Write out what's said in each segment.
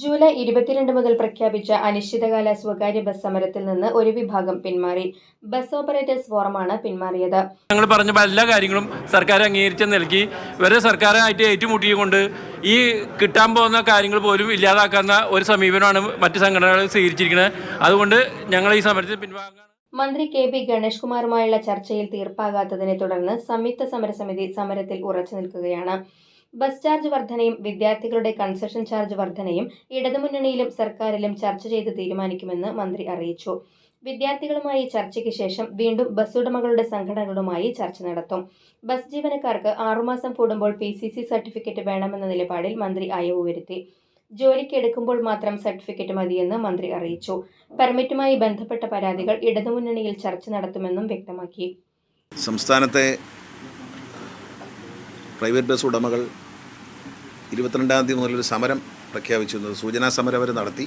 July ഇരുപത്തിരണ്ട് മുതൽ പ്രഖ്യാപിച്ച അനിശ്ചിതകാല സ്വകാര്യ ബസ് സമരത്തിൽ നിന്ന് ഒരു വിഭാഗം പിന്മാറി. ബസ് ഓപ്പറേറ്റേഴ്സ് ഫോറമാണ് പിന്മാറിയത്. ഞങ്ങൾ പറഞ്ഞ എല്ലാ കാര്യങ്ങളും സർക്കാർ അംഗീകരിച്ച് നൽകി ഇവരെ സർക്കാരായിട്ട് ഏറ്റുമുട്ടിക്കൊണ്ട് ഈ കിട്ടാൻ പോകുന്ന കാര്യങ്ങൾ പോലും ഇല്ലാതാക്കുന്ന ഒരു സമീപനമാണ് മറ്റ് സംഘടനകൾ സ്വീകരിച്ചിരിക്കുന്നത്. അതുകൊണ്ട് ഞങ്ങൾ ഈ സമരത്തിൽ പിൻവാങ്ങാൻ മന്ത്രി കെ പി ഗണേഷ് കുമാറുമായുള്ള ചർച്ചയിൽ തീർപ്പാകാത്തതിനെ തുടർന്ന് സംയുക്ത സമരസമിതി സമരത്തിൽ ഉറച്ചു നിൽക്കുകയാണ്. ബസ് ചാർജ് വർധനയും വിദ്യാർത്ഥികളുടെ കൺസെഷൻ ചാർജ് വർധനയും ഇടതുമുന്നണിയിലും സർക്കാരിലും ചർച്ച ചെയ്ത് തീരുമാനിക്കുമെന്ന് മന്ത്രി അറിയിച്ചു. വിദ്യാർത്ഥികളുമായി ചർച്ചയ്ക്ക് ശേഷം വീണ്ടും ബസ് ഉടമകളുടെ സംഘടനകളുമായി ചർച്ച നടത്തും. ബസ് ജീവനക്കാർക്ക് ആറുമാസം കൂടുമ്പോൾ പി സി സി സർട്ടിഫിക്കറ്റ് വേണമെന്ന നിലപാടിൽ മന്ത്രി അയവ് വരുത്തി. ജോലിക്ക് എടുക്കുമ്പോൾ മാത്രം സർട്ടിഫിക്കറ്റ് മതിയെന്ന് മന്ത്രി അറിയിച്ചു. പെർമിറ്റുമായി ബന്ധപ്പെട്ട പരാതികൾ ഇടതുമുന്നണിയിൽ ചർച്ച നടത്തുമെന്നും വ്യക്തമാക്കി. സംസ്ഥാനത്തെ പ്രൈവറ്റ് ബസ് ഉടമകൾ ഇരുപത്തിരണ്ടാം തീയതി മുതലൊരു സമരം പ്രഖ്യാപിച്ചിരുന്നത്. സൂചനാ സമരം അവർ നടത്തി.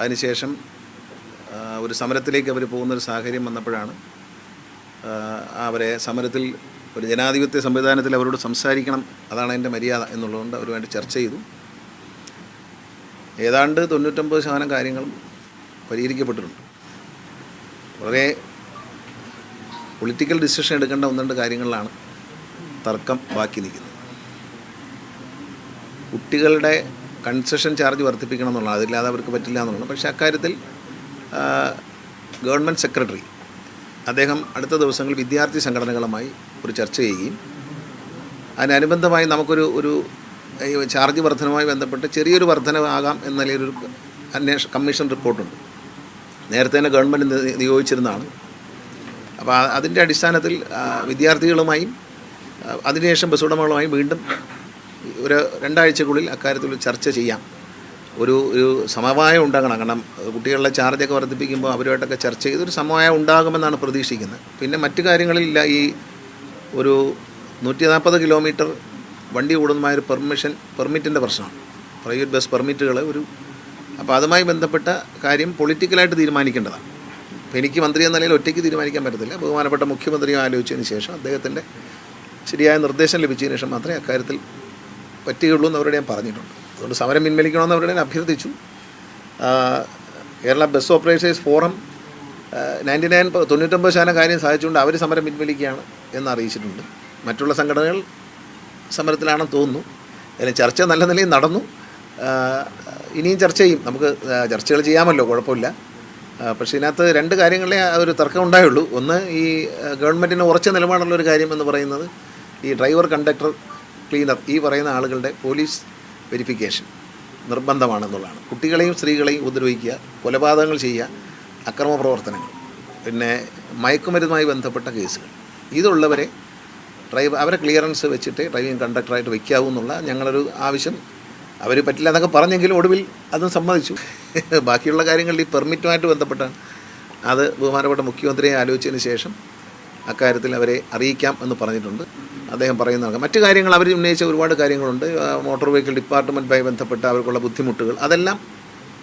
അതിനുശേഷം ഒരു സമരത്തിലേക്ക് അവർ പോകുന്നൊരു സാഹചര്യം വന്നപ്പോഴാണ് അവരെ സമരത്തിൽ ഒരു ജനാധിപത്യ സംവിധാനത്തിൽ അവരോട് സംസാരിക്കണം അതാണ് എന്റെ മര്യാദ എന്നുള്ളതുകൊണ്ട് വേണ്ടി ചർച്ച ചെയ്തു. ഏതാണ്ട് തൊണ്ണൂറ്റൊമ്പത് ശതമാനം കാര്യങ്ങളും പരിഹരിക്കപ്പെട്ടിട്ടുണ്ട്. വളരെ പൊളിറ്റിക്കൽ ഡിസിഷൻ എടുക്കേണ്ട ഒന്ന് രണ്ട് കാര്യങ്ങളിലാണ് തർക്കം ബാക്കി നിൽക്കുന്നത് കുട്ടികളുടെ കൺസെഷൻ ചാർജ് വർദ്ധിപ്പിക്കണം എന്നുള്ളത് അതില്ലാതെ അവർക്ക് പറ്റില്ല എന്നുള്ളത് പക്ഷേ അക്കാര്യത്തിൽ ഗവൺമെന്റ് സെക്രട്ടറി അദ്ദേഹം അടുത്ത ദിവസങ്ങളിൽ വിദ്യാർത്ഥി സംഘടനകളുമായി ഒരു ചർച്ച ചെയ്യുകയും അതിനനുബന്ധമായി നമുക്കൊരു ഒരു ചാർജ് വർധനവുമായി ബന്ധപ്പെട്ട് ചെറിയൊരു വർധനവാകാം എന്ന നിലയിലൊരു അന്വേഷണ കമ്മീഷൻ റിപ്പോർട്ടുണ്ട്. നേരത്തെ തന്നെ ഗവൺമെന്റ് നിയോഗിച്ചിരുന്നതാണ്. അപ്പോൾ അതിന്റെ അടിസ്ഥാനത്തിൽ വിദ്യാർത്ഥികളുമായും അതിനുശേഷം ബസ് ഉടമകളുമായി വീണ്ടും ഒരു രണ്ടാഴ്ചക്കുള്ളിൽ അക്കാര്യത്തിൽ ചർച്ച ചെയ്യാം. ഒരു ഒരു സമവായം ഉണ്ടാകണം. കാരണം കുട്ടികളുടെ ചാർജൊക്കെ വർദ്ധിപ്പിക്കുമ്പോൾ അവരുമായിട്ടൊക്കെ ചർച്ച ചെയ്ത് ഒരു സമവായം ഉണ്ടാകുമെന്നാണ് പ്രതീക്ഷിക്കുന്നത്. പിന്നെ മറ്റു കാര്യങ്ങളില്ല. ഈ ഒരു നൂറ്റി നാൽപ്പത് കിലോമീറ്റർ വണ്ടി ഓടുന്നതുമായ ഒരു പെർമിഷൻ പെർമിറ്റിന്റെ പ്രശ്നമാണ്. പ്രൈവറ്റ് ബസ് പെർമിറ്റുകൾ ഒരു അപ്പോൾ അതുമായി ബന്ധപ്പെട്ട കാര്യം പൊളിറ്റിക്കലായിട്ട് തീരുമാനിക്കേണ്ടതാണ്. എനിക്ക് മന്ത്രി എന്ന നിലയിൽ ഒറ്റയ്ക്ക് തീരുമാനിക്കാൻ പറ്റത്തില്ല. ബഹുമാനപ്പെട്ട മുഖ്യമന്ത്രിയും ആലോചിച്ചതിന് ശേഷം അദ്ദേഹത്തിന്റെ ശരിയായ നിർദ്ദേശം ലഭിച്ചതിന് ശേഷം മാത്രമേ അക്കാര്യത്തിൽ പറ്റുകയുള്ളൂ എന്ന് അവരോട് ഞാൻ പറഞ്ഞിട്ടുണ്ട്. അതുകൊണ്ട് സമരം പിൻവലിക്കണമെന്ന് അവരോട് ഞാൻ അഭ്യർത്ഥിച്ചു. Kerala bus operators forum ninety nine തൊണ്ണൂറ്റൊമ്പത് ശതമാനം കാര്യം സാധിച്ചുകൊണ്ട് അവർ സമരം പിൻവലിക്കുകയാണ് എന്ന് അറിയിച്ചിട്ടുണ്ട്. മറ്റുള്ള സംഘടനകൾ സമരത്തിലാണെന്ന് തോന്നുന്നു. അതിന് ചർച്ച നല്ല നിലയിൽ നടന്നു. ഇനിയും ചർച്ച ചെയ്യും. നമുക്ക് ചർച്ചകൾ ചെയ്യാമല്ലോ കുഴപ്പമില്ല. പക്ഷേ ഇതിനകത്ത് രണ്ട് കാര്യങ്ങളെ ഒരു തർക്കം ഉണ്ടായുള്ളൂ. ഒന്ന് ഈ ഗവൺമെന്റിന് ഉറച്ച നിലപാടുള്ള ഒരു കാര്യം എന്ന് പറയുന്നത് ഈ ഡ്രൈവർ കണ്ടക്ടർ ക്ലീനർ ഈ പറയുന്ന ആളുകളുടെ പോലീസ് വെരിഫിക്കേഷൻ നിർബന്ധമാണെന്നുള്ളതാണ്. കുട്ടികളെയും സ്ത്രീകളെയും ഉപദ്രവിക്കുക കൊലപാതകങ്ങൾ ചെയ്യുക അക്രമ പ്രവർത്തനങ്ങൾ പിന്നെ മയക്കുമരുന്നുമായി ബന്ധപ്പെട്ട കേസുകൾ. ഇതുള്ളവരെ ഡ്രൈവർ അവരെ ക്ലിയറൻസ് വെച്ചിട്ട് ഡ്രൈവിംഗ് കണ്ടക്ടറായിട്ട് വയ്ക്കാവൂ എന്നുള്ള ഞങ്ങളൊരു ആവശ്യം. അവർ പറ്റില്ല എന്നൊക്കെ പറഞ്ഞെങ്കിലും ഒടുവിൽ അതും സമ്മതിച്ചു. ബാക്കിയുള്ള കാര്യങ്ങളിൽ ഈ പെർമിറ്റുമായിട്ട് ബന്ധപ്പെട്ടാണ്. അത് ബഹുമാനപ്പെട്ട മുഖ്യമന്ത്രിയെ ആലോചിച്ചതിന് ശേഷം അക്കാര്യത്തിൽ അവരെ അറിയിക്കാം എന്ന് പറഞ്ഞിട്ടുണ്ട്. അദ്ദേഹം പറയുന്നതാണ്. മറ്റു കാര്യങ്ങൾ അവർ ഉന്നയിച്ച ഒരുപാട് കാര്യങ്ങളുണ്ട്. മോട്ടോർ വെഹിക്കിൾ ഡിപ്പാർട്ട്മെന്റുമായി ബന്ധപ്പെട്ട അവർക്കുള്ള ബുദ്ധിമുട്ടുകൾ അതെല്ലാം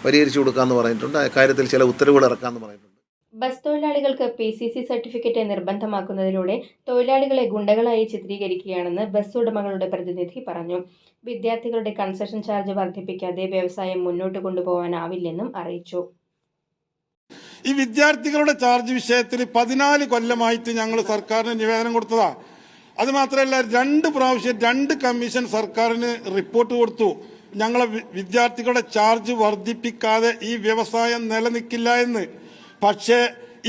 പരിഹരിച്ചു കൊടുക്കാമെന്ന് പറഞ്ഞിട്ടുണ്ട്. അക്കാര്യത്തിൽ ചില ഉത്തരവുകൾ ഇറക്കാമെന്ന് പറഞ്ഞിട്ടുണ്ട്. ബസ് തൊഴിലാളികൾക്ക് പി സി സി സർട്ടിഫിക്കറ്റ് നിർബന്ധമാക്കുന്നതിലൂടെ തൊഴിലാളികളെ ഗുണ്ടകളായി ചിത്രീകരിക്കുകയാണെന്ന് ബസ് ഉടമകളുടെ പ്രതിനിധി പറഞ്ഞു. വിദ്യാർത്ഥികളുടെ കൺസെഷൻ ചാർജ് വർദ്ധിപ്പിക്കാതെ വ്യവസായം മുന്നോട്ട് കൊണ്ടുപോകാനാവില്ലെന്നും അറിയിച്ചു. ഈ വിദ്യാർത്ഥികളുടെ ചാർജ് വിഷയത്തിൽ പതിനാല് കൊല്ലമായിട്ട് ഞങ്ങൾ സർക്കാരിന് നിവേദനം കൊടുത്തതാ. അത് മാത്രമല്ല രണ്ട് പ്രാവശ്യം രണ്ട് കമ്മീഷൻ സർക്കാരിന് റിപ്പോർട്ട് കൊടുത്തു. ഞങ്ങളെ വിദ്യാർത്ഥികളുടെ ചാർജ് വർദ്ധിപ്പിക്കാതെ ഈ വ്യവസായം നിലനിൽക്കില്ല എന്ന്. പക്ഷേ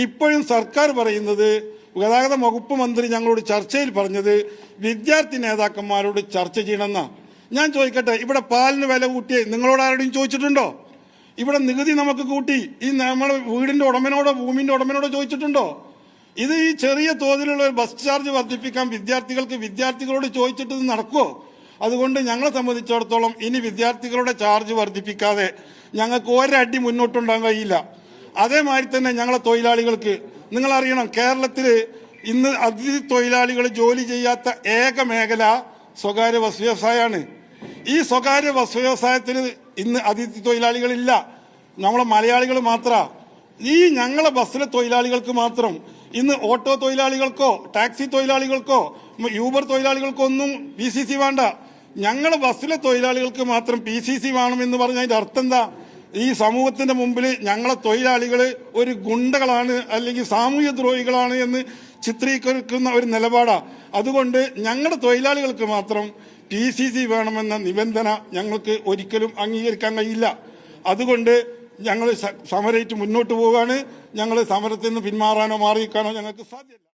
ഇപ്പോഴും സർക്കാർ പറയുന്നത് ഗതാഗത വകുപ്പ് മന്ത്രി ഞങ്ങളോട് ചർച്ചയിൽ പറഞ്ഞത് വിദ്യാർത്ഥി നേതാക്കന്മാരോട് ചർച്ച ചെയ്യണമെന്നാണ് ഞാൻ ചോദിക്കട്ടെ ഇവിടെ പാലിന് വില കൂട്ടിയേ നിങ്ങളോട് ആരോടും ചോദിച്ചിട്ടുണ്ടോ? ഇവിടെ നികുതി നമുക്ക് കൂട്ടി. ഈ നമ്മുടെ വീടിന്റെ ഉടമനോടോ ഭൂമിന്റെ ഉടമനോടോ ചോദിച്ചിട്ടുണ്ടോ? ഇത് ഈ ചെറിയ തോതിലുള്ള ബസ് ചാർജ് വർദ്ധിപ്പിക്കാൻ വിദ്യാർത്ഥികൾക്ക് വിദ്യാർത്ഥികളോട് ചോദിച്ചിട്ട് നടക്കുമോ അതുകൊണ്ട് ഞങ്ങളെ സംബന്ധിച്ചിടത്തോളം ഇനി വിദ്യാർത്ഥികളുടെ ചാർജ് വർദ്ധിപ്പിക്കാതെ ഞങ്ങൾക്ക് ഒരടി മുന്നോട്ടുണ്ടാകാൻ കഴിയില്ല. അതേമാതിരി തന്നെ ഞങ്ങളെ തൊഴിലാളികൾക്ക് നിങ്ങൾ അറിയണം കേരളത്തിൽ ഇന്ന് അതിഥി തൊഴിലാളികൾ ജോലി ചെയ്യാത്ത ഏക മേഖല സ്വകാര്യ ബസ് വ്യവസായമാണ്. ഈ സ്വകാര്യ ബസ് വ്യവസായത്തിന് ഇന്ന് അതിഥി തൊഴിലാളികളില്ല. നമ്മളെ മലയാളികൾ മാത്രമാണ് ഈ ഞങ്ങളെ ബസ്സിലെ തൊഴിലാളികൾക്ക് മാത്രം ഇന്ന് ഓട്ടോ തൊഴിലാളികൾക്കോ ടാക്സി തൊഴിലാളികൾക്കോ യൂബർ തൊഴിലാളികൾക്കോ ഒന്നും പി സി സി വേണ്ട. ഞങ്ങളെ ബസ്സിലെ തൊഴിലാളികൾക്ക് മാത്രം പി സി സി വേണമെന്ന് പറഞ്ഞ അതിന്റെ അർത്ഥം എന്താ? ഈ സമൂഹത്തിന്റെ മുമ്പിൽ ഞങ്ങളെ തൊഴിലാളികൾ ഒരു ഗുണ്ടകളാണ് അല്ലെങ്കിൽ സാമൂഹ്യ ദ്രോഹികളാണ് എന്ന് ചിത്രീകരിക്കുന്ന ഒരു നിലപാടാണ് അതുകൊണ്ട് ഞങ്ങളുടെ തൊഴിലാളികൾക്ക് മാത്രം പി സി സി വേണമെന്ന നിബന്ധന ഞങ്ങൾക്ക് ഒരിക്കലും അംഗീകരിക്കാൻ കഴിയില്ല. അതുകൊണ്ട് ഞങ്ങൾ സമരയിട്ട് മുന്നോട്ട് പോവുകയാണ്. ഞങ്ങൾ സമരത്തിൽ നിന്ന് പിന്മാറാനോ മാറിയിക്കാനോ ഞങ്ങൾക്ക് സാധ്യമല്ല